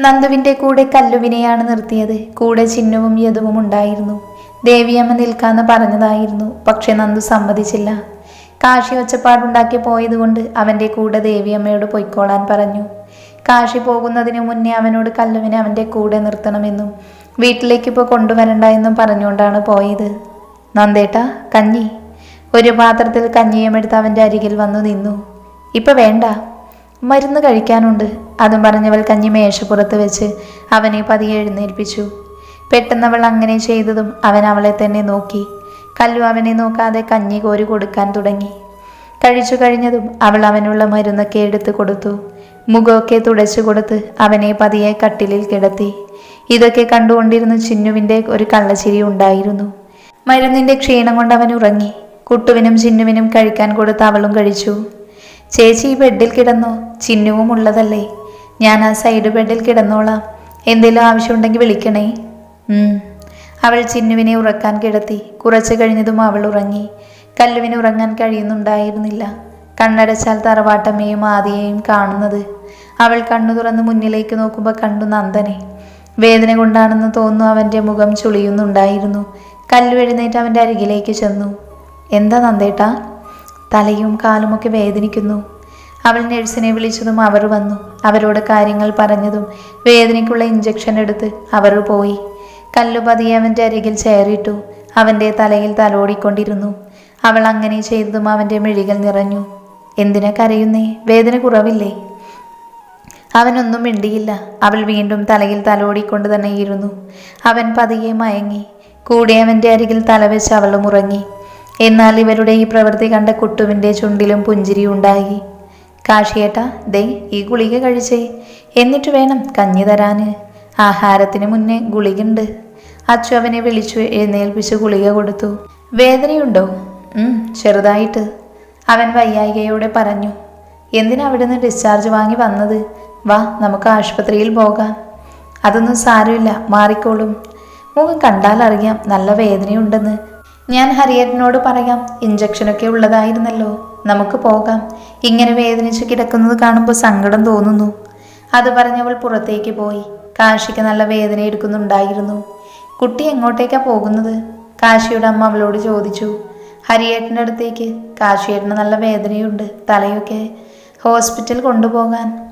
നന്ദുവിന്റെ കൂടെ കല്ലുവിനെയാണ് നിർത്തിയത്. കൂടെ ചിഹ്നവും യദുവും ഉണ്ടായിരുന്നു. ദേവിയമ്മ നിൽക്കാന്ന് പറഞ്ഞതായിരുന്നു പക്ഷെ നന്ദു സമ്മതിച്ചില്ല. കാശി ഒച്ചപ്പാടുണ്ടാക്കി പോയതുകൊണ്ട് അവന്റെ കൂടെ ദേവിയമ്മയോട് പൊയ്ക്കോളാൻ പറഞ്ഞു. കാശി പോകുന്നതിന് മുന്നേ അവനോട് കല്ലുവിനെ അവന്റെ കൂടെ നിർത്തണമെന്നും വീട്ടിലേക്ക് ഇപ്പോൾ കൊണ്ടുവരണ്ട എന്നും പറഞ്ഞുകൊണ്ടാണ് പോയത്. നന്ദേട്ട കഞ്ഞി. ഒരു പാത്രത്തിൽ കഞ്ഞിയും എടുത്ത് അവന്റെ അരികിൽ വന്നു നിന്നു. ഇപ്പൊ വേണ്ട. മരുന്ന് കഴിക്കാനുണ്ട്. അതും പറഞ്ഞവൾ കഞ്ഞി മേശപ്പുറത്ത് വെച്ച് അവനെ പതിയെ എഴുന്നേൽപ്പിച്ചു. പെട്ടെന്നവൾ അങ്ങനെ ചെയ്തതും അവൻ അവളെ തന്നെ നോക്കി. കല്ലു അവനെ നോക്കാതെ കഞ്ഞി കോരി കൊടുക്കാൻ തുടങ്ങി. കഴിച്ചു കഴിഞ്ഞതും അവൾ അവനുള്ള മരുന്നൊക്കെ എടുത്തു കൊടുത്തു. മുഖമൊക്കെ തുടച്ചു കൊടുത്ത് അവനെ പതിയെ കട്ടിലിൽ കിടത്തി. ഇതൊക്കെ കണ്ടുകൊണ്ടിരുന്ന ചിന്നുവിന്റെ ഒരു കള്ളച്ചിരി ഉണ്ടായിരുന്നു. മരുന്നിന്റെ ക്ഷീണം കൊണ്ട് അവൻ ഉറങ്ങി. കുട്ടുവിനും ചിന്നുവിനും കഴിക്കാൻ കൊടുത്ത് അവളും കഴിച്ചു. ചേച്ചി ഈ ബെഡിൽ കിടന്നോ? ചിഹ്നവും ഉള്ളതല്ലേ. ഞാൻ ആ സൈഡ് ബെഡിൽ കിടന്നോളാം. എന്തെങ്കിലും ആവശ്യമുണ്ടെങ്കിൽ വിളിക്കണേ. അവൾ ചിന്നുവിനെ ഉറക്കാൻ കിടത്തി. കുറച്ചു കഴിഞ്ഞതും അവൾ ഉറങ്ങി. കല്ലുവിന് ഉറങ്ങാൻ കഴിയുന്നുണ്ടായിരുന്നില്ല. കണ്ണടച്ചാൽ തറവാട്ടമ്മയും ആദിയെയും കാണുന്നത്. അവൾ കണ്ണു തുറന്ന് മുന്നിലേക്ക് നോക്കുമ്പോൾ കണ്ടു നന്ദനെ. വേദന കൊണ്ടാണെന്ന് തോന്നുന്നു അവന്റെ മുഖം ചുളിയുന്നുണ്ടായിരുന്നു. കല്ലു എഴുന്നേറ്റ് അവന്റെ അരികിലേക്ക് ചെന്നു. എന്താ നന്ദേട്ടാ? തലയും കാലുമൊക്കെ വേദനിക്കുന്നു. അവൾ നഴ്സിനെ വിളിച്ചതും അവർ വന്നു. അവരോട് കാര്യങ്ങൾ പറഞ്ഞതും വേദനയ്ക്കുള്ള ഇഞ്ചക്ഷൻ എടുത്ത് അവർ പോയി. കല്ലുപതിയെ അവന്റെ അരികിൽ ചേറിട്ടു അവന്റെ തലയിൽ തലോടിക്കൊണ്ടിരുന്നു. അവൾ അങ്ങനെ ചെയ്തതും അവന്റെ മിഴികൾ നിറഞ്ഞു. എന്തിനാ കരയുന്നേ? വേദന കുറവില്ലേ? അവനൊന്നും മിണ്ടിയില്ല. അവൾ വീണ്ടും തലയിൽ തലോടിക്കൊണ്ട് തന്നെ ഇരുന്നു അവൻ പതിയെ മയങ്ങി. കൂടെ അവന്റെ അരികിൽ തലവെച്ച് അവളും ഉറങ്ങി എന്നാൽ ഇവരുടെ ഈ പ്രവൃത്തി കണ്ട കുട്ടുവിന്റെ ചുണ്ടിലും പുഞ്ചിരി ഉണ്ടായി. കാശിയേട്ടാ ദേ ഈ ഗുളിക കഴിച്ചേ. എന്നിട്ട് വേണം കഞ്ഞി തരാന്. ആഹാരത്തിന് മുന്നേ ഗുളികയുണ്ട്. അച്ചു അവനെ വിളിച്ചു എഴുന്നേൽപ്പിച്ച് ഗുളിക കൊടുത്തു. വേദനയുണ്ടോ? ചെറുതായിട്ട്. അവൻ വയ്യായികയോടെ പറഞ്ഞു. എന്തിനാ അവിടുന്ന് ഡിസ്ചാർജ് വാങ്ങി വന്നത്? വാ നമുക്ക് ആശുപത്രിയിൽ പോകാം. അതൊന്നും സാരമില്ല മാറിക്കോളും. മുഖം കണ്ടാൽ അറിയാം നല്ല വേദനയുണ്ടെന്ന്. ഞാൻ ഹരിയേട്ടനോട് പറയാം ഇഞ്ചക്ഷനൊക്കെ ഉള്ളതായിരുന്നല്ലോ. നമുക്ക് പോകാം. ഇങ്ങനെ വേദനിച്ച് കിടക്കുന്നത് കാണുമ്പോൾ സങ്കടം തോന്നുന്നു. അത് പറഞ്ഞവൾ പുറത്തേക്ക് പോയി. കാശിക്ക് നല്ല വേദന എടുക്കുന്നുണ്ടായിരുന്നു. കുട്ടി എങ്ങോട്ടേക്കാ പോകുന്നത്? കാശിയുടെ അമ്മ അവളോട് ചോദിച്ചു. ഹരിയേട്ടന്റെ അടുത്തേക്ക്. കാശിയേട്ടന് നല്ല വേദനയുണ്ട് തലയൊക്കെ ഹോസ്പിറ്റൽ കൊണ്ടുപോകാൻ.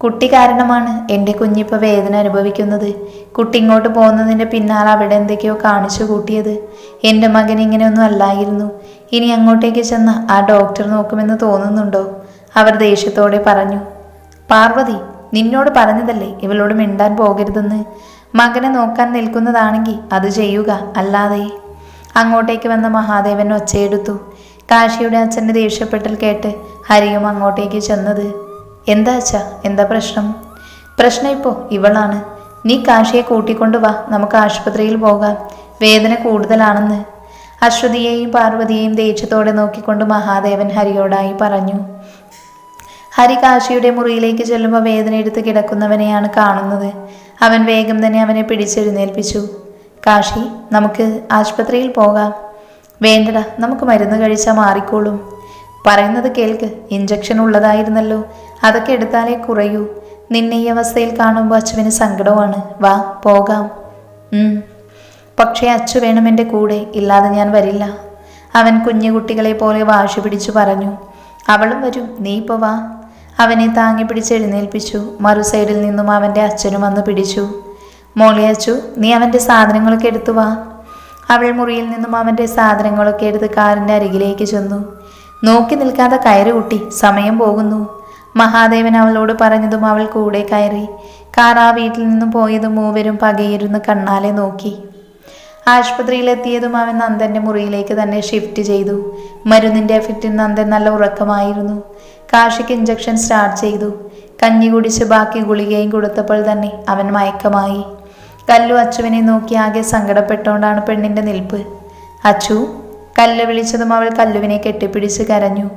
കുട്ടി കാരണമാണ് എന്റെ കുഞ്ഞിപ്പോൾ വേദന അനുഭവിക്കുന്നത്. കുട്ടി ഇങ്ങോട്ട് പോകുന്നതിന്റെ പിന്നാലെ അവിടെ എന്തൊക്കെയോ കാണിച്ചു കൂട്ടിയത്. എന്റെ മകൻ ഇങ്ങനെയൊന്നും അല്ലായിരുന്നു. ഇനി അങ്ങോട്ടേക്ക് ചെന്ന് ആ ഡോക്ടർ നോക്കുമെന്ന് തോന്നുന്നുണ്ടോ? അവർ ദേഷ്യത്തോടെ പറഞ്ഞു പാർവതി നിന്നോട് പറഞ്ഞതല്ലേ ഇവളോട് മിണ്ടാൻ പോകരുതെന്ന്? മകനെ നോക്കാൻ നിൽക്കുന്നതാണെങ്കിൽ അത് ചെയ്യുക അല്ലാതെ. അങ്ങോട്ടേക്ക് വന്ന മഹാദേവൻ ഒച്ചയെടുത്തു. കാശിയുടെ അച്ഛന്റെ ദേഷ്യപ്പെട്ടൽ കേട്ട് ഹരിയും അങ്ങോട്ടേക്ക് ചെന്നത്. എന്താ അച്ഛാ? എന്താ പ്രശ്നം? പ്രശ്നം ഇപ്പോൾ ഇവളാണ്. നീ കാശിയെ കൂട്ടിക്കൊണ്ടു വാ. നമുക്ക് ആശുപത്രിയിൽ പോകാം. വേദന കൂടുതലാണെന്ന്. അശ്വതിയെയും പാർവതിയെയും ദേഷ്യത്തോടെ നോക്കിക്കൊണ്ട് മഹാദേവൻ ഹരിയോടായി പറഞ്ഞു. ഹരി കാശിയുടെ മുറിയിലേക്ക് ചെല്ലുമ്പോൾ വേദന എടുത്ത് കിടക്കുന്നവനെയാണ് കാണുന്നത്. അവൻ വേഗം തന്നെ അവനെ പിടിച്ചെഴുന്നേൽപ്പിച്ചു. കാശി നമുക്ക് ആശുപത്രിയിൽ പോകാം. വേണ്ടടാ നമുക്ക് മരുന്ന് കഴിച്ചാൽ മാറിക്കോളും. പറയുന്നത് കേൾക്ക്. ഇഞ്ചക്ഷൻ ഉള്ളതായിരുന്നല്ലോ. അതൊക്കെ എടുത്താലേ കുറയൂ. നിന്നെ ഈ അവസ്ഥയിൽ കാണുമ്പോൾ അച്ചുവിന് സങ്കടമാണ്. വാ പോകാം. പക്ഷേ അച്ചു വേണം എന്റെ കൂടെ. ഇല്ലാതെ ഞാൻ വരില്ല. അവൻ കുഞ്ഞു കുട്ടികളെ പോലെ വാശി പിടിച്ചു പറഞ്ഞു. അവളും വരും. നീ ഇപ്പോൾ വാ. അവനെ താങ്ങി പിടിച്ച് എഴുന്നേൽപ്പിച്ചു. മറു സൈഡിൽ നിന്നും അവന്റെ അച്ഛനും വന്ന് പിടിച്ചു. മോളെ അച്ചു നീ അവന്റെ സാധനങ്ങളൊക്കെ എടുത്തു വാ. അവൾ മുറിയിൽ നിന്നും അവന്റെ സാധനങ്ങളൊക്കെ എടുത്ത് കാറിന്റെ അരികിലേക്ക് ചെന്നു. നോക്കി നിൽക്കാതെ കയറി സമയം പോകുന്നു. മഹാദേവൻ അവളോട് പറഞ്ഞതും അവൾ കൂടെ കയറി. ആ വീട്ടിൽ നിന്നും പോയതും മൂവരും പകയിരുന്ന് കണ്ണാലെ നോക്കി. ആശുപത്രിയിലെത്തിയതും അവൻ നന്ദന്റെ മുറിയിലേക്ക് തന്നെ ഷിഫ്റ്റ് ചെയ്തു. മരുന്നിന്റെ എഫക്റ്റിൽ നന്ദൻ നല്ല ഉറക്കമായിരുന്നു. കാശിക്ക് ഇഞ്ചക്ഷൻ സ്റ്റാർട്ട് ചെയ്തു. കഞ്ഞി കുടിച്ച് ബാക്കി ഗുളികയും കൊടുത്തപ്പോൾ തന്നെ അവൻ മയക്കമായി. കല്ലു അച്ചുവിനെ നോക്കി ആകെ സങ്കടപ്പെട്ടുകൊണ്ടാണ് പെണ്ണിന്റെ നിൽപ്പ്. അച്ചു കല്ല് വിളിച്ചതും അവൾ കല്ലുവിനെ കെട്ടിപ്പിടിച്ച് കരഞ്ഞു.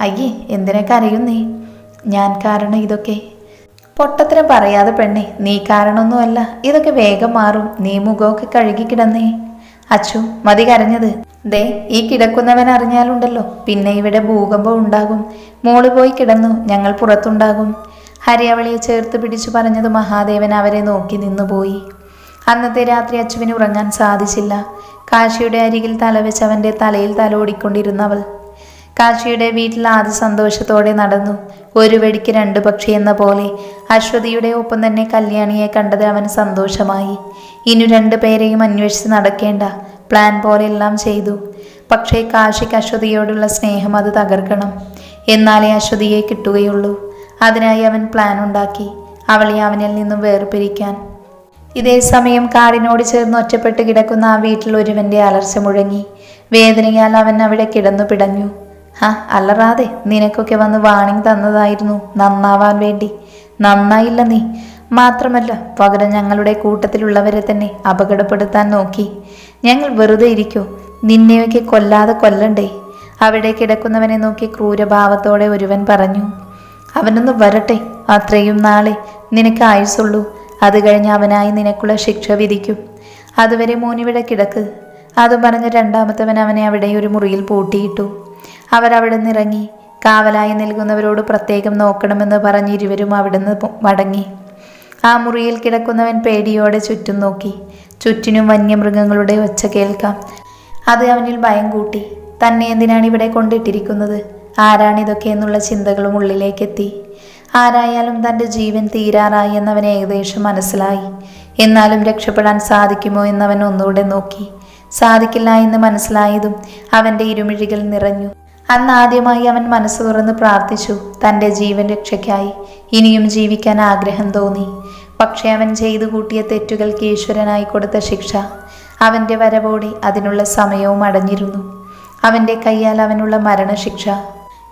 അയ്യേ എന്തിനെ കരയുന്നേ ഞാൻ കാരണം ഇതൊക്കെ. പൊട്ടത്തരം പറയാതെ പെണ്ണെ നീ കാരണമൊന്നുമല്ല. ഇതൊക്കെ വേഗം മാറും. നീ മുഖമൊക്കെ കഴുകി കിടന്നേ. അച്ചു മതി കരഞ്ഞത്. ദേ ഈ കിടക്കുന്നവൻ അറിഞ്ഞാലുണ്ടല്ലോ. പിന്നെ ഇവിടെ ഭൂകമ്പം ഉണ്ടാകും. മോൾ പോയി കിടന്നു. ഞങ്ങൾ പുറത്തുണ്ടാകും. ഹരിയവളിയെ ചേർത്ത് പിടിച്ചു പറഞ്ഞത് മഹാദേവൻ അവരെ നോക്കി നിന്നുപോയി. അന്നത്തെ രാത്രി അച്ചുവിന് ഉറങ്ങാൻ സാധിച്ചില്ല. കാശിയുടെ അരികിൽ തലവെച്ച് അവന്റെ തലയിൽ തലോടിക്കൊണ്ടിരുന്നവൾ. കാശിയുടെ വീട്ടിൽ ആദ്യ സന്തോഷത്തോടെ നടന്നു. ഒരു വെടിക്ക് രണ്ട് പക്ഷി എന്ന പോലെ അശ്വതിയുടെ ഒപ്പം തന്നെ കല്യാണിയെ കണ്ടത് അവന് സന്തോഷമായി. ഇനി രണ്ടു പേരെയും അന്വേഷിച്ച് നടക്കേണ്ട. പ്ലാൻ പോലെ എല്ലാം ചെയ്തു. പക്ഷേ കാശിക്ക് അശ്വതിയോടുള്ള സ്നേഹം അത് തകർക്കണം. എന്നാലേ അശ്വതിയെ കിട്ടുകയുള്ളൂ. അതിനായി അവൻ പ്ലാൻ ഉണ്ടാക്കി. അവളെ അവനിൽ നിന്നും വേർപിരിക്കാൻ. ഇതേ സമയം കാടിനോട് ചേർന്ന് ഒറ്റപ്പെട്ട് കിടക്കുന്ന ആ വീട്ടിൽ ഒരുവന്റെ അലർച്ച മുഴങ്ങി. വേദനയാൽ അവൻ അവിടെ കിടന്നു പിടഞ്ഞു. ഹാ അല്ലറാതെ നിനക്കൊക്കെ വന്ന് വാണിംഗ് തന്നതായിരുന്നു നന്നാവാൻ വേണ്ടി. നന്നായില്ല നീ. മാത്രമല്ല പകരം ഞങ്ങളുടെ കൂട്ടത്തിലുള്ളവരെ തന്നെ അപകടപ്പെടുത്താൻ നോക്കി. ഞങ്ങൾ വെറുതെ ഇരിക്കോ. നിന്നെയൊക്കെ കൊല്ലാതെ കൊല്ലണ്ടേ. അവിടെ കിടക്കുന്നവനെ നോക്കി ക്രൂരഭാവത്തോടെ ഒരുവൻ പറഞ്ഞു അവനൊന്ന് വരട്ടെ. അത്രയും നാളെ നിനക്ക് ആയുസുള്ളൂ അത് കഴിഞ്ഞ് അവനായി നിനക്കുള്ള ശിക്ഷ വിധിക്കും. അതുവരെ മോനിവിടെ കിടക്ക്. അതും പറഞ്ഞ് രണ്ടാമത്തവൻ അവനെ അവിടെ ഒരു മുറിയിൽ പൂട്ടിയിട്ടു. അവരവിടെ നിന്നിറങ്ങി കാവലായി നിൽക്കുന്നവരോട് പ്രത്യേകം നോക്കണമെന്ന് പറഞ്ഞ് ഇരുവരും അവിടുന്ന് മടങ്ങി. ആ മുറിയിൽ കിടക്കുന്നവൻ പേടിയോടെ ചുറ്റും നോക്കി. ചുറ്റിനും വന്യമൃഗങ്ങളുടെ ഒച്ച കേൾക്കാം. അത് അവനിൽ ഭയം കൂട്ടി. തന്നെ എന്തിനാണ് ഇവിടെ കൊണ്ടിട്ടിരിക്കുന്നത്? ആരാണിതൊക്കെ എന്നുള്ള ചിന്തകളും ഉള്ളിലേക്കെത്തി. ആരായാലും തന്റെ ജീവൻ തീരാറായി എന്നവന് ഏകദേശം മനസ്സിലായി. എന്നാലും രക്ഷപ്പെടാൻ സാധിക്കുമോ എന്നവൻ ഒന്നുകൂടെ നോക്കി. സാധിക്കില്ല എന്ന് മനസ്സിലായതും അവന്റെ ഇരുമിഴികൾ നിറഞ്ഞു. അന്ന് ആദ്യമായി അവൻ മനസ്സ് തുറന്ന് പ്രാർത്ഥിച്ചു തന്റെ ജീവൻ രക്ഷയ്ക്കായി. ഇനിയും ജീവിക്കാൻ ആഗ്രഹം തോന്നി. പക്ഷേ അവൻ ചെയ്തു കൂട്ടിയ തെറ്റുകൾക്ക് ഈശ്വരനായി കൊടുത്ത ശിക്ഷ അവന്റെ വരവോടെ അതിനുള്ള സമയവും അടഞ്ഞിരുന്നു. അവന്റെ കയ്യാൽ അവനുള്ള മരണശിക്ഷ.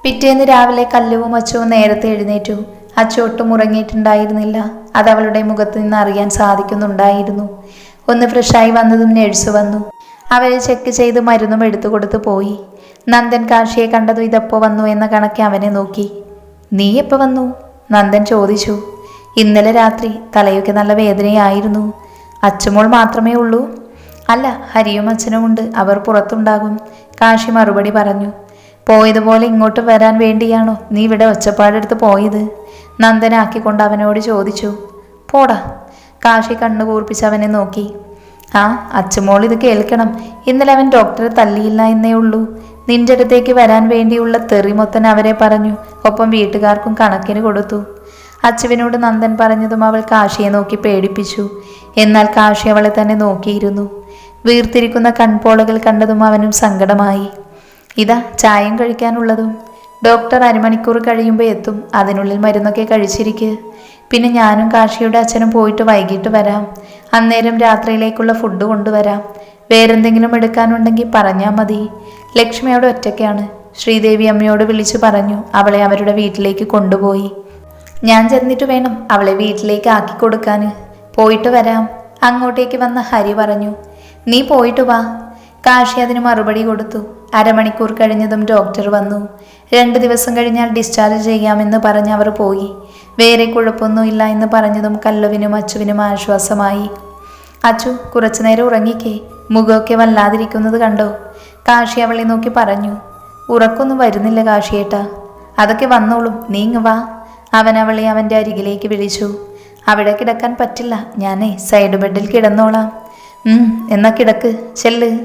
പിറ്റേന്ന് രാവിലെ കല്ലുവും അച്ചുവും നേരത്തെ എഴുന്നേറ്റു. അച്ചു ഒട്ടും ഉറങ്ങിയിട്ടുണ്ടായിരുന്നില്ല. അത് അവളുടെ മുഖത്ത് നിന്ന് അറിയാൻ സാധിക്കുന്നുണ്ടായിരുന്നു. ഒന്ന് ഫ്രഷായി വന്നതും നഴ്സ് വന്നു. അവരെ ചെക്ക് ചെയ്ത് മരുന്നും എടുത്തു കൊടുത്തു പോയി. നന്ദൻ കാശിയെ കണ്ടതും ഇതെപ്പോ വന്നു എന്ന കണക്കെ അവനെ നോക്കി. നീ എപ്പോ വന്നു? നന്ദൻ ചോദിച്ചു. ഇന്നലെ രാത്രി തലയൊക്കെ നല്ല വേദനയായിരുന്നു. അച്ചുമോൾ മാത്രമേ ഉള്ളൂ. അല്ല ഹരിയും അച്ഛനും ഉണ്ട്. അവർ പുറത്തുണ്ടാകും. കാശി മറുപടി പറഞ്ഞു. പോയതുപോലെ ഇങ്ങോട്ട് വരാൻ വേണ്ടിയാണോ നീ ഇവിടെ ഒച്ചപ്പാടെടുത്ത് പോയത്? നന്ദനാക്കിക്കൊണ്ട് അവനോട് ചോദിച്ചു. പോടാ. കാശി കണ്ണു കൂർപ്പിച്ച് അവനെ നോക്കി. ആ അച്ഛമോൾ ഇത് കേൾക്കണം. ഇന്നലെ അവൻ ഡോക്ടറെ തല്ലിയില്ല എന്നേ ഉള്ളൂ. നിന്റെ അടുത്തേക്ക് വരാൻ വേണ്ടിയുള്ള തെറി മൊത്തൻ അവരെ പറഞ്ഞു. ഒപ്പം വീട്ടുകാർക്കും കണക്കിന് കൊടുത്തു. അച്ചുവിനോട് നന്ദൻ പറഞ്ഞതും അവൾ കാശിയെ നോക്കി പേടിപ്പിച്ചു. എന്നാൽ കാശി അവളെ തന്നെ നോക്കിയിരുന്നു. വീർത്തിരിക്കുന്ന കൺപോളകൾ കണ്ടതും അവനും സങ്കടമായി. ഇതാ ചായം കഴിക്കാനുള്ളതും. ഡോക്ടർ അരമണിക്കൂർ കഴിയുമ്പോൾ എത്തും. അതിനുള്ളിൽ മരുന്നൊക്കെ കഴിച്ചിരിക്കുക പിന്നെ ഞാനും കാശിയുടെ അച്ഛനും പോയിട്ട് വൈകിട്ട് വരാം. അന്നേരം രാത്രിയിലേക്കുള്ള ഫുഡ് കൊണ്ടുവരാം. വേറെന്തെങ്കിലും എടുക്കാനുണ്ടെങ്കിൽ പറഞ്ഞാൽ മതി. ലക്ഷ്മി അവിടെ ഒറ്റയ്ക്കാണ്. ശ്രീദേവി അമ്മയോട് വിളിച്ചു പറഞ്ഞു അവളെ അവരുടെ വീട്ടിലേക്ക് കൊണ്ടുപോയി. ഞാൻ ചെന്നിട്ട് വേണം അവളെ വീട്ടിലേക്ക് ആക്കി കൊടുക്കാൻ പോയിട്ട് വരാം. അങ്ങോട്ടേക്ക് വന്ന ഹരി പറഞ്ഞു നീ പോയിട്ട് വാ. കാശി അതിന് മറുപടി കൊടുത്തു. അരമണിക്കൂർ കഴിഞ്ഞതും ഡോക്ടർ വന്നു. രണ്ട് ദിവസം കഴിഞ്ഞാൽ ഡിസ്ചാർജ് ചെയ്യാമെന്ന് പറഞ്ഞ് അവർ പോയി. വേറെ കുഴപ്പമൊന്നുമില്ല എന്ന് പറഞ്ഞതും കല്ലുവിനും അച്ചുവിനും ആശ്വാസമായി. അച്ചു കുറച്ചു നേരം ഉറങ്ങിക്കേ. മുഖമൊക്കെ വല്ലാതിരിക്കുന്നത് കണ്ടോ? കാശി അവളെ നോക്കി പറഞ്ഞു. ഉറക്കൊന്നും വരുന്നില്ല കാശിയേട്ട. അതൊക്കെ വന്നോളും. നീങ്ങ് വാ. അവൻ അവളെ അവന്റെ അരികിലേക്ക് വിളിച്ചു. അവിടെ കിടക്കാൻ പറ്റില്ല. ഞാനേ സൈഡ് ബെഡിൽ കിടന്നോളാം. എന്നാ കിടക്ക്. ചെല്ല്.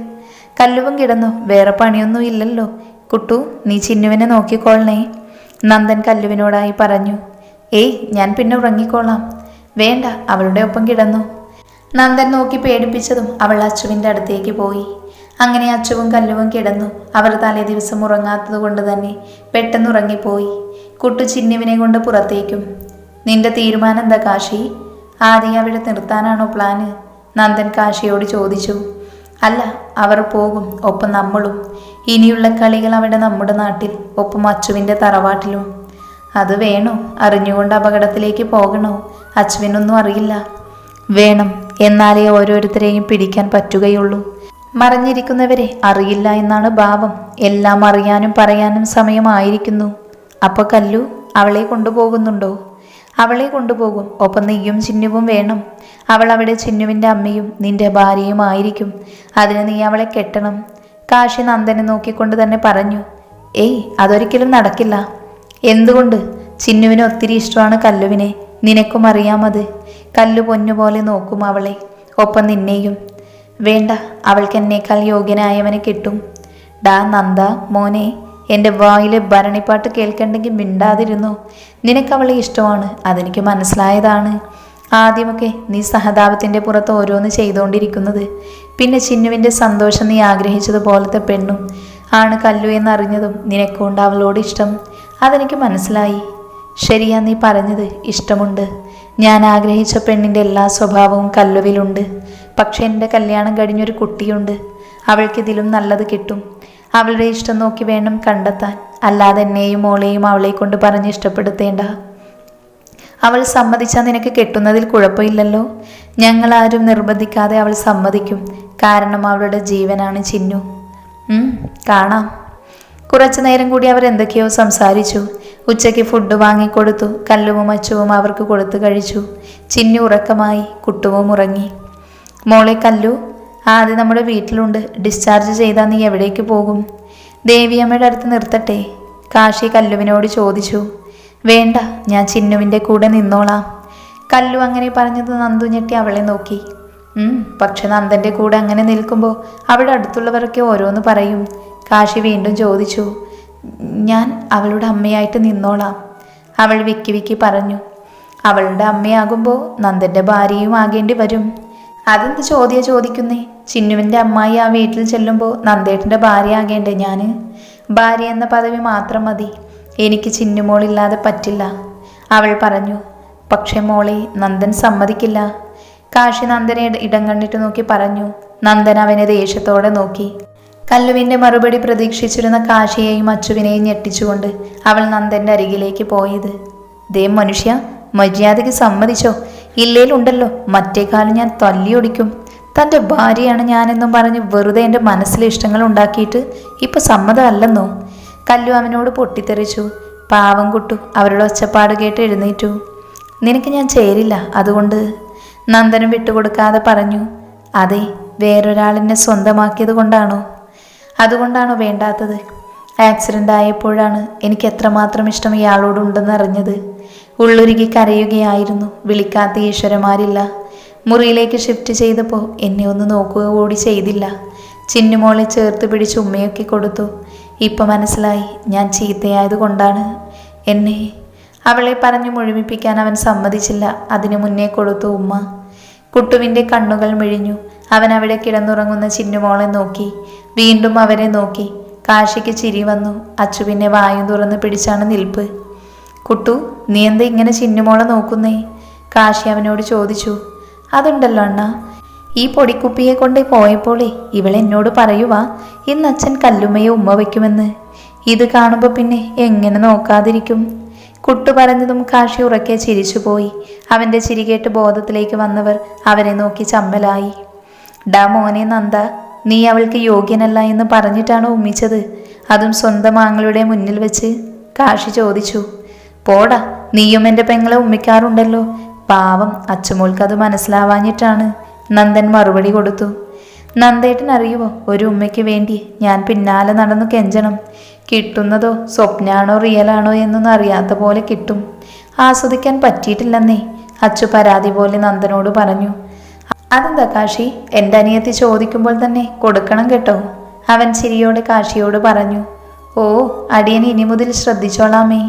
കല്ലുവും കിടന്നു. വേറെ പണിയൊന്നും ഇല്ലല്ലോ. കുട്ടു നീ ചിന്നുവിനെ നോക്കിക്കോളണേ. നന്ദൻ കല്ലുവിനോടായി പറഞ്ഞു. ഏയ് ഞാൻ പിന്നെ ഉറങ്ങിക്കോളാം. വേണ്ട അവളുടെ ഒപ്പം കിടന്നു. നന്ദൻ നോക്കി പേടിപ്പിച്ചതും അവൾ അച്ചുവിന്റെ അടുത്തേക്ക് പോയി. അങ്ങനെ അച്ചുവും കല്ലുവും കിടന്നു. അവർ തലേ ദിവസം ഉറങ്ങാത്തത് കൊണ്ട് തന്നെ പെട്ടെന്ന് ഉറങ്ങിപ്പോയി. കുട്ടു ചിന്നുവിനെ കൊണ്ട് പുറത്തേക്കും. നിന്റെ തീരുമാനം എന്താ കാശി? ആദ്യം അവിടെ നിർത്താനാണോ പ്ലാന് നന്ദൻ കാശിയോട് ചോദിച്ചു. അല്ല അവർ പോകും. ഒപ്പം നമ്മളും. ഇനിയുള്ള കളികൾ അവിടെ നമ്മുടെ നാട്ടിൽ ഒപ്പം അച്ചുവിന്റെ തറവാട്ടിലും. അത് വേണോ? അറിഞ്ഞുകൊണ്ട് അപകടത്തിലേക്ക് പോകണോ? അച്ചുവിനൊന്നും അറിയില്ല. വേണം. എന്നാലേ ഓരോരുത്തരെയും പിടിക്കാൻ പറ്റുകയുള്ളൂ. മറിഞ്ഞിരിക്കുന്നവരെ അറിയില്ല എന്നാണ് ഭാവം എല്ലാം അറിയാനും പറയാനും സമയമായിരിക്കുന്നു. അപ്പൊ കല്ലു അവളെ കൊണ്ടുപോകുന്നുണ്ടോ? അവളെ കൊണ്ടുപോകും. ഒപ്പം നീയും ചിന്നുവും വേണം. അവൾ അവിടെ ചിന്നുവിന്റെ അമ്മയും നിന്റെ ഭാര്യയും ആയിരിക്കും. അതിന് നീ അവളെ കെട്ടണം. കാശി നന്ദനെ നോക്കിക്കൊണ്ട് തന്നെ പറഞ്ഞു. ഏയ് അതൊരിക്കലും നടക്കില്ല. എന്തുകൊണ്ട്? ചിന്നുവിന് ഒത്തിരി ഇഷ്ടമാണ് കല്ലുവിനെ. നിനക്കും അറിയാമത്. കല്ലു പൊന്നുപോലെ നോക്കും അവളെ. ഒപ്പം നിന്നെയും. വേണ്ട അവൾക്ക് എന്നേക്കാൾ യോഗ്യനായവനെ കിട്ടും. ഡാ നന്ദ മോനെ എന്റെ വായിലെ ഭരണിപ്പാട്ട് കേൾക്കണ്ടെങ്കിൽ മിണ്ടാതിരുന്നു? നിനക്ക് അവളെ ഇഷ്ടമാണ്. അതെനിക്ക് മനസ്സിലായതാണ്. ആദ്യമൊക്കെ നീ സഹതാപത്തിന്റെ പുറത്ത് ഓരോന്ന് ചെയ്തുകൊണ്ടിരിക്കുന്നത് പിന്നെ ചിന്നുവിന്റെ സന്തോഷം നീ ആഗ്രഹിച്ചതുപോലത്തെ പെണ്ണും ആണ് കല്ലു എന്നറിഞ്ഞതും നിനക്കുണ്ട് അവളോട് ഇഷ്ടം. അതെനിക്ക് മനസ്സിലായി. ശരിയാ നീ പറഞ്ഞത് ഇഷ്ടമുണ്ട്. ഞാൻ ആഗ്രഹിച്ച പെണ്ണിന്റെ എല്ലാ സ്വഭാവവും കല്ലുവിലുണ്ട്. പക്ഷെ എന്റെ കല്യാണം കഴിഞ്ഞൊരു കുട്ടിയുണ്ട്. അവൾക്ക് ഇതിലും നല്ലത് കിട്ടും. അവളുടെ ഇഷ്ടം നോക്കി വേണം കണ്ടെത്താൻ. അല്ലാതെ എന്നെയും മോളെയും അവളെ കൊണ്ട് പറഞ്ഞ് ഇഷ്ടപ്പെടുത്തേണ്ട. അവൾ സമ്മതിച്ചാൽ നിനക്ക് കെട്ടുന്നതിൽ കുഴപ്പമില്ലല്ലോ. ഞങ്ങൾ ആരും നിർബന്ധിക്കാതെ അവൾ സമ്മതിക്കും. കാരണം അവളുടെ ജീവനാണ് ചിന്നു. കാണാം. കുറച്ചു നേരം കൂടി അവർ എന്തൊക്കെയോ സംസാരിച്ചു. ഉച്ചയ്ക്ക് ഫുഡ് വാങ്ങിക്കൊടുത്തു. കല്ലുവും അച്ചുവും അവർക്ക് കൊടുത്തു കഴിച്ചു. ചിന്നു ഉറക്കമായി കുട്ടുവും ഉറങ്ങി. മോളെ കല്ലു ആദ്യം നമ്മുടെ വീട്ടിലുണ്ട്. ഡിസ്ചാർജ് ചെയ്താൽ നീ എവിടേക്ക് പോകും? ദേവിയമ്മയുടെ അടുത്ത് നിർത്തട്ടെ. കാശി കല്ലുവിനോട് ചോദിച്ചു. വേണ്ട ഞാൻ ചിന്നുവിന്റെ കൂടെ നിന്നോളാം. കല്ലു അങ്ങനെ പറഞ്ഞത് നന്ദു ഞെട്ടി അവളെ നോക്കി. പക്ഷെ നന്ദന്റെ കൂടെ അങ്ങനെ നിൽക്കുമ്പോൾ അവിടെ അടുത്തുള്ളവരൊക്കെ ഓരോന്ന് പറയും. കാശി വീണ്ടും ചോദിച്ചു. ഞാൻ അവളുടെ അമ്മയായിട്ട് നിന്നോളാം. അവൾ വിക്കി വിക്കി പറഞ്ഞു. അവളുടെ അമ്മയാകുമ്പോൾ നന്ദന്റെ ഭാര്യയും ആകേണ്ടി വരും. അതെന്ത് ചോദ്യ ചോദിക്കുന്നേ? ചിന്നുവിന്റെ അമ്മായി ആ വീട്ടിൽ ചെല്ലുമ്പോൾ നന്ദേട്ടന്റെ ഭാര്യ ആകേണ്ടേ ഞാൻ ഭാര്യ എന്ന പദവി മാത്രം മതി. എനിക്ക് ചിന്നുമോളില്ലാതെ പറ്റില്ല. അവൾ പറഞ്ഞു പക്ഷേ മോളെ നന്ദൻ സമ്മതിക്കില്ല. കാശി നന്ദനെ ഇട- കണ്ടിട്ട് നോക്കി പറഞ്ഞു. നന്ദൻ അവനെ ദേഷ്യത്തോടെ നോക്കി. കല്ലുവിന്റെ മറുപടി പ്രതീക്ഷിച്ചിരുന്ന കാശിയെയും അച്ചുവിനെയും ഞെട്ടിച്ചുകൊണ്ട് അവൾ നന്ദന്റെ അരികിലേക്ക് പോയത്. ദേ മനുഷ്യ മര്യാദയ്ക്ക് സമ്മതിച്ചോ? ഇല്ലേലുണ്ടല്ലോ മറ്റേ കാലം ഞാൻ തല്ലിയൊടിക്കും. തന്റെ ഭാര്യയാണ് ഞാനെന്നും പറഞ്ഞ് വെറുതെ എന്റെ മനസ്സിലെ ഇഷ്ടങ്ങൾ ഉണ്ടാക്കിയിട്ട് ഇപ്പൊ സമ്മതമല്ലെന്നോ? കല്ലു അവനോട് പൊട്ടിത്തെറിച്ചു. പാവം കുട്ടു അവരുടെ ഒച്ചപ്പാട് കേട്ട് എഴുന്നേറ്റു. നിനക്ക് ഞാൻ ചേരില്ല അതുകൊണ്ട്? നന്ദനം വിട്ടുകൊടുക്കാതെ പറഞ്ഞു അതെ വേറൊരാളിനെ സ്വന്തമാക്കിയത് കൊണ്ടാണോ? അതുകൊണ്ടാണോ വേണ്ടാത്തത്? ആക്സിഡന്റ് ആയപ്പോഴാണ് എനിക്ക് എത്രമാത്രം ഇഷ്ടം ഇയാളോടുണ്ടെന്ന് അറിഞ്ഞത്. ഉള്ളുരുകി കരയുകയായിരുന്നു. വിളിക്കാത്ത ഈശ്വരന്മാരില്ല. മുറിയിലേക്ക് ഷിഫ്റ്റ് ചെയ്തപ്പോൾ എന്നെ ഒന്ന് നോക്കുക കൂടി ചെയ്തില്ല. ചിന്നുമോളെ ചേർത്ത് പിടിച്ച് ഉമ്മയൊക്കെ കൊടുത്തു. ഇപ്പം മനസ്സിലായി ഞാൻ ചീത്തയായത് കൊണ്ടാണ്. എന്നെ അവളെ പറഞ്ഞു മുഴുമിപ്പിക്കാൻ അവൻ സമ്മതിച്ചില്ല. അതിനു മുന്നേ കൊടുത്തു ഉമ്മ. കുട്ടുവിന്റെ കണ്ണുകൾ മിഴിഞ്ഞു. അവൻ അവിടെ കിടന്നുറങ്ങുന്ന ചിന്നുമോളെ നോക്കി. വീണ്ടും അവരെ നോക്കി. കാശിക്ക് ചിരി വന്നു. അച്ചു പിന്നെ വായു തുറന്ന് പിടിച്ചാണ് നിൽപ്പ്. കുട്ടു നീ എന്താ ഇങ്ങനെ ചിന്നുമോളെ നോക്കുന്നേ? കാശി അവനോട് ചോദിച്ചു. അതുണ്ടല്ലോ അണ്ണ. ഈ പൊടിക്കുപ്പിയെ കൊണ്ട് പോയപ്പോളേ ഇവളെന്നോട് പറയുവാ ഇന്ന് അച്ഛൻ കല്ലുമ്മയെ ഉമ്മ വയ്ക്കുമെന്ന്. ഇത് കാണുമ്പോൾ പിന്നെ എങ്ങനെ നോക്കാതിരിക്കും? കുട്ടു പറഞ്ഞതും കാശി ഉറക്കെ ചിരിച്ചുപോയി. അവന്റെ ചിരി കേട്ട് ബോധത്തിലേക്ക് വന്നവർ അവരെ നോക്കി ചമ്മലായി. ഡാ മോനെ നന്ദ നീ അവൾക്ക് യോഗ്യനല്ല എന്ന് പറഞ്ഞിട്ടാണ് ഉമ്മിച്ചത്? അതും സ്വന്തം ആങ്ങളുടെ മുന്നിൽ വെച്ച്? കാശി ചോദിച്ചു. പോടാ നീയും എന്റെ പെങ്ങളെ ഉമ്മിക്കാറുണ്ടല്ലോ. പാവം അച്ചുമോൾക്ക് അത് മനസ്സിലാവാഞ്ഞിട്ടാണ് നന്ദൻ മറുപടി കൊടുത്തു. നന്ദേട്ടൻ അറിയുമോ ഒരു ഉമ്മയ്ക്ക് വേണ്ടി ഞാൻ പിന്നാലെ നടന്നു കെഞ്ചണം. കിട്ടുന്നതോ സ്വപ്നാണോ റിയലാണോ എന്നൊന്നും അറിയാത്ത പോലെ കിട്ടും. ആസ്വദിക്കാൻ പറ്റിയിട്ടില്ലെന്നേ അച്ചു പരാതി പോലെ നന്ദനോട് പറഞ്ഞു. അതെന്താ കാശി? എന്റെ അനിയത്തി ചോദിക്കുമ്പോൾ തന്നെ കൊടുക്കണം കേട്ടോ. അവൻ ചിരിയോടെ കാശിയോട് പറഞ്ഞു ഓ അടിയൻ ഇനി മുതൽ ശ്രദ്ധിച്ചോളാമേ.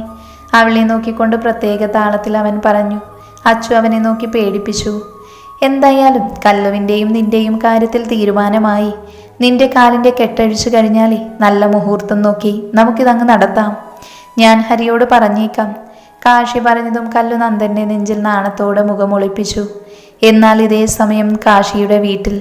അവളെ നോക്കിക്കൊണ്ട് പ്രത്യേക താളത്തിൽ അവൻ പറഞ്ഞു അച്ചു അവനെ നോക്കി പേടിപ്പിച്ചു. എന്തായാലും കല്ലുവിന്റെയും നിന്റെയും കാര്യത്തിൽ തീരുമാനമായി. നിന്റെ കാലിന്റെ കെട്ടഴിച്ചു കഴിഞ്ഞാലേ നല്ല മുഹൂർത്തം നോക്കി നമുക്കിതങ്ങ് നടത്താം. ഞാൻ ഹരിയോട് പറഞ്ഞേക്കാം. കാശി പറഞ്ഞതും കല്ലു നന്ദന്റെ നെഞ്ചിൽ നാണത്തോടെ മുഖമൊളിപ്പിച്ചു എന്നാൽ ഇതേ സമയം കാശിയുടെ വീട്ടിൽ